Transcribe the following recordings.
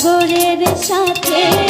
সাগরের সাথে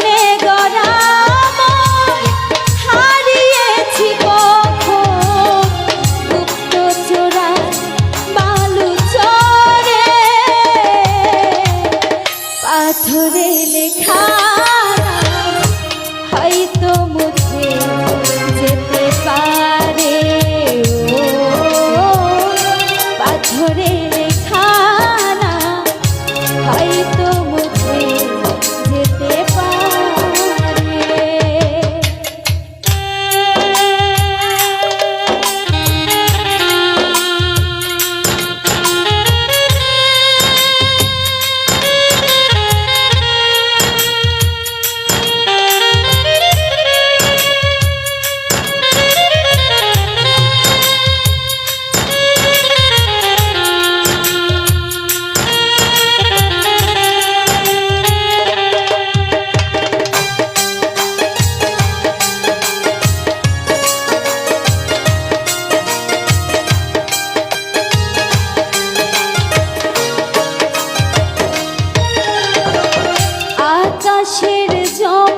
What আকাশের জল